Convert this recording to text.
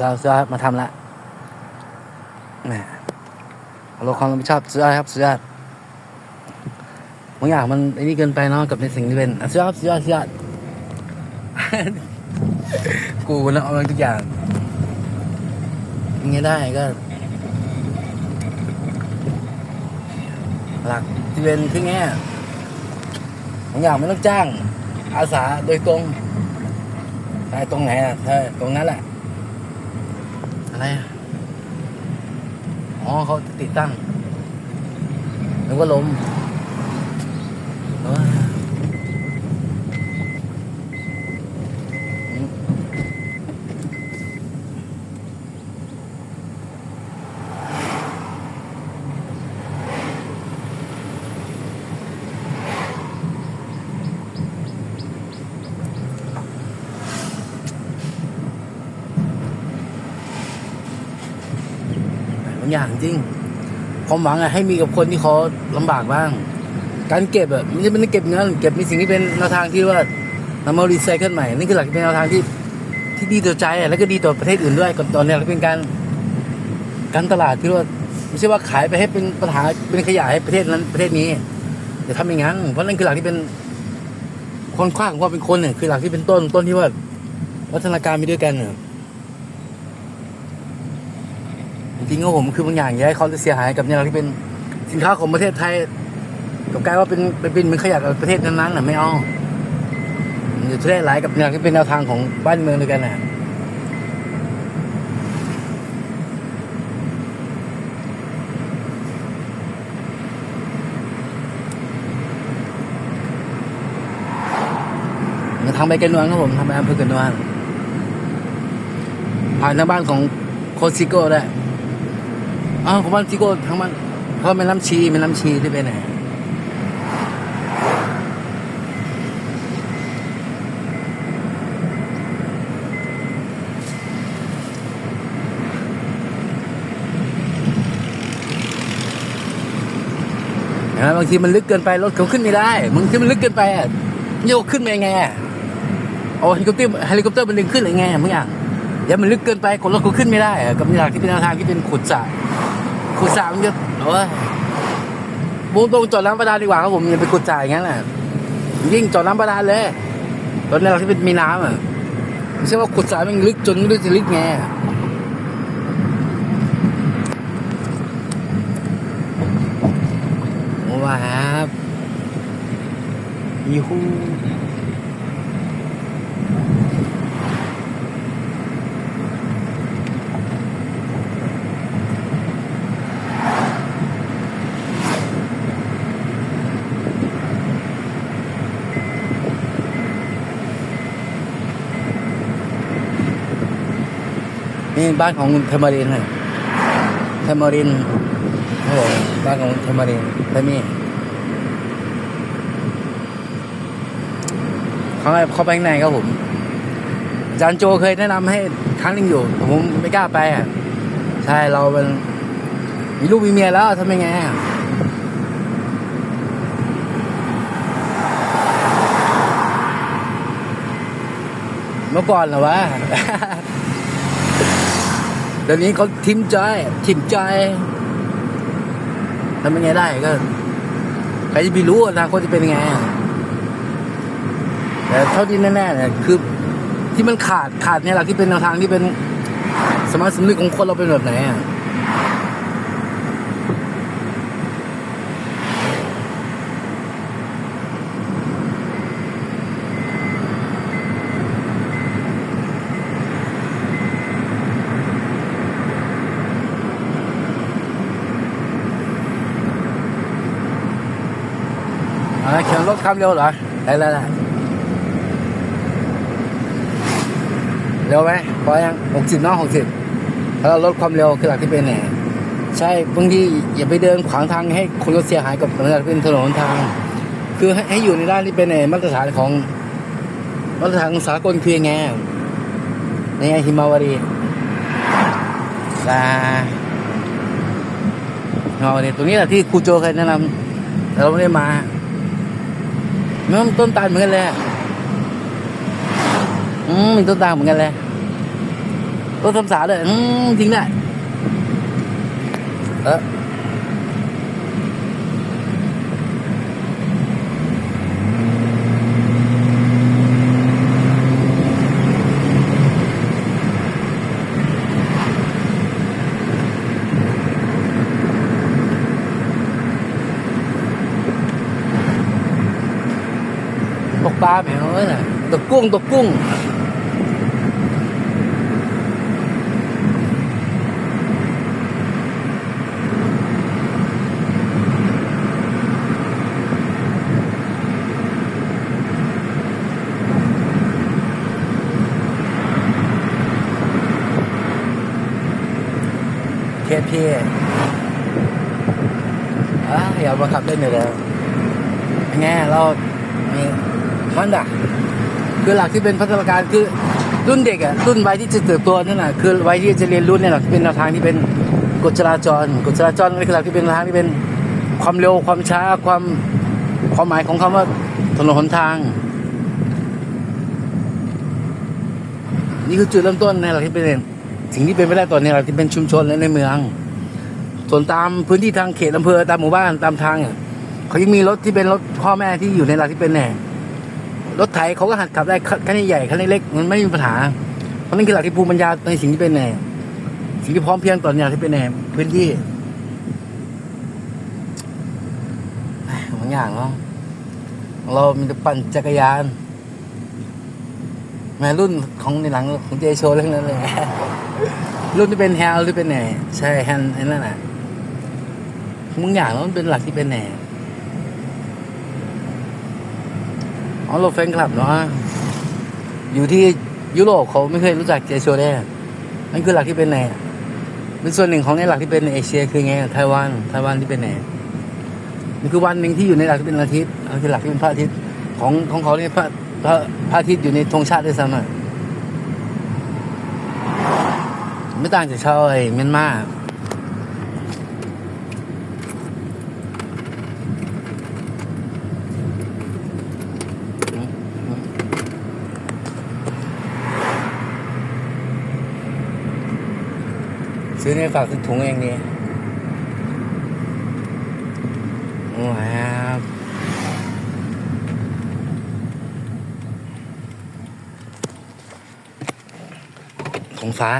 เราจะมาทำละแหมลดความรับผิดชอบสุดยอครับสุดยอบางอย่างมันไอ้นี่เกินไปเนาะกับในสิ่งที่เป็นอะสุดยอดสุดยอดสุดยอกูนะเอามาทุกอย่างยังไงได้ก็ หลักที่เป็นที่แง่บางอย่างไม่ต้องจ้าง อาสาโดยตรงใช่ตรงไหนอะใช่ตรงนั้นแหละ อะไรอ๋อเขาติดตั้ง แล้วก็ลมเออ อย่างจริง ความหวังอะให้มีกับคนที่เขาลำบากบ้าง การเก็บอะไม่ใช่เป็นเก็บเงินเก็บมีสิ่งที่เป็นแนวทางที่ว่านำมารีไซเคิลใหม่นี่คือหลักที่เป็นแนวทางที่ที่ดีต่อใจอะแล้วก็ดีต่อประเทศอื่นด้วยก่อนตอนนี้ยเป็นการการตลาดที่ว่าไม่ใช่ว่าขายไปให้เป็นปัญหาเป็นขยะให้ประเทศนั้นประเทศนี้อย่าทำอย่างนั้นเพราะนั่นคือหลักที่เป็นคนคว้างความเป็นคนเนี่ยคือหลักที่เป็นต้นต้นที่ว่าวัฒนาการมีด้วยกันเนี่ย จริงๆก็ผมคือบางอย่างอยากให้เขาจะเสียหายกับเนี่ยที่เป็นสินค้าของประเทศไทยกับกลายว่าเป็นเป็นเป็นเหมือนขยะกับประเทศนั้นๆน่ะไม่เอาอยู่ที่ได้หลายกับเนี่ยที่เป็นแนวทางของบ้านเมืองด้วยกันน่ะทางไปกันนวลครับผมทางไปอำเภอกันนวลผ่านทางบ้านของโคชซิโก้ได้ อ้าวของบ้านซิโก้ทั้งบ้านเขาเป็นน้ำชีเป็นน้ำชีที่ไปไหนเห็นไหมบางทีมันลึกเกินไปรถเขาขึ้นไม่ได้บางทีมันลึกเกินไปอะโยกขึ้นไปยังไงอะเอาเฮลิคอปเตอร์เฮลิคอปเตอร์มันดึงขึ้นหรือไงบางอย่างเดี๋ยวมันลึกเกินไปคนรถเขาขึ้นไม่ได้กับหลักที่เป็นทางที่เป็นขุดสระ ขุดสระมันจะโอ้ยบุ้งตรงจอดน้ำประดานดีกว่าครับผมอย่าไปขุดสระอย่างนั้นแหละยิ่งจอดน้ำประดานเลยตอนนี้เราที่เป็นมีน้ำอะไม่ใช่ว่าขุดสระมันลึกจนไม่รู้จะลึกไงว้าครับยูฮู นี่บ้านของเทมารินเลยเทมมารินโอ้โหบ้านของเทมมารินเทมี่เขาให้เข้าไปข้างในครับผมจารย์โจเคยแนะนำให้ครั้งหนึงอยู่แต่ผมไม่กล้าไปอะใช่เราเป็นมีลูกมีเมียแล้วทำยังไงเมื่อก่อนเหรอวะ ดี๋ยวนี้เขาทิมใจทิมใจทำยังไงได้ก็ใครจะไปรู้อนาคตจะเป็นยังไงแต่เท่าที่แน่ๆเนี่ยคือที่มันขาดขาดเนี่ยแหละที่เป็นแนวทางที่เป็นสมาธิสำนึกของคนเราเป็นแบบไหนอะ เขียนรถความเร็วเหรอได้แล้วได้เร็วไหมพอยังหกสิบเนาะหกสิบถ้าเราลดความเร็วคือหลักที่เป็นแหนใช่บางทีอย่าไปเดินขวางทางให้คนรถเสียหายกับถนนเป็นถนนทาง คือให้ให้อยู่ในด้านที่เป็นในมาตรฐานของมาตรฐานสากลคือยังไงในไงฮิมาวารีลาฮิมาวารีตรงนี้แหละที่ครูโจเคยแนะนำแต่เราไม่ได้มา มันต้นตาลเหมือนกันเลยอะอืมมีต้นตาลเหมือนกันเลยต้นสำสาเลยอืมจริงแหละเออ ปลาแมเอ้ยน่ะตกกุ้งตกกุ้งเคพีอะอย่ามาขับเล่นอยู่แล้วไงเรามี มันด่ะคือหลักที่เป็นพัฒนาการคือรุ่นเด็กอะรุ่นวัยที่จะเติบโตนั่นแหะคือวัยที่จะเรียนรู้เนี่ยแหละเป็นแนวทางที่เป็นกฎจราจรกฎจราจรนี่คือหลักที่เป็นทางที่เป็นความเร็วความช้าความความหมายของคำว่าถนนหนทาง นี่คือจุดเริ่มต้นในหลักที่เป็นสิ่งที่เป็นไปได้ตอนนี้หลักที่เป็นชุมชนและในเมือง ส่วนตามพื้นที่ทางเขตอำเภอตามหมู่บ้านตามทางเขายังมีรถที่เป็นรถพ่อแม่ที่อยู่ในหลักที่เป็นแน่ รถไถเขาก็หัดขับได้คันใหญ่คันเล็กๆมันไม่มีปัญหา เพราะนั่นคือหลักที่ภูมิปัญญาในสิ่งที่เป็นแน่สิ่งที่พร้อมเพียงตอนนี้หลักที่เป็นแน่พื้นที่บางอย่างเนาะเรามีแต่ปั่นจักรยานแม่รุ่นของในหลังของเจโชเรื่องนั้นเลยรุ่นที่เป็นแฮลที่เป็นแหน่ใช่แฮนไอ้นั่นน่ะมึงอย่างแล้วมันเป็นหลักที่เป็นแหน่ อ๋อเราแฟนคลับเนาะอยู่ที่ยุโรปเขาไม่เคยรู้จักเจโชได้นั่นคือหลักที่เป็นแหนเป็นส่วนหนึ่งของในหลักที่เป็นเอเชียคือไงไต้หวันไต้หวันที่เป็นแหนนี่คือวันหนึ่งที่อยู่ในหลักที่เป็นอาทิตย์นั่นคือหลักที่เป็นพระอาทิตย์ของของเขาเนี่ยพระพระพระอาทิตย์อยู่ในธงชาติด้วยซ้ำอะไม่ต่างจากชาวไอ้เมียนมา ซื้อเนี่ยฝากถุงเองนี่ว้าวถุงฟ้า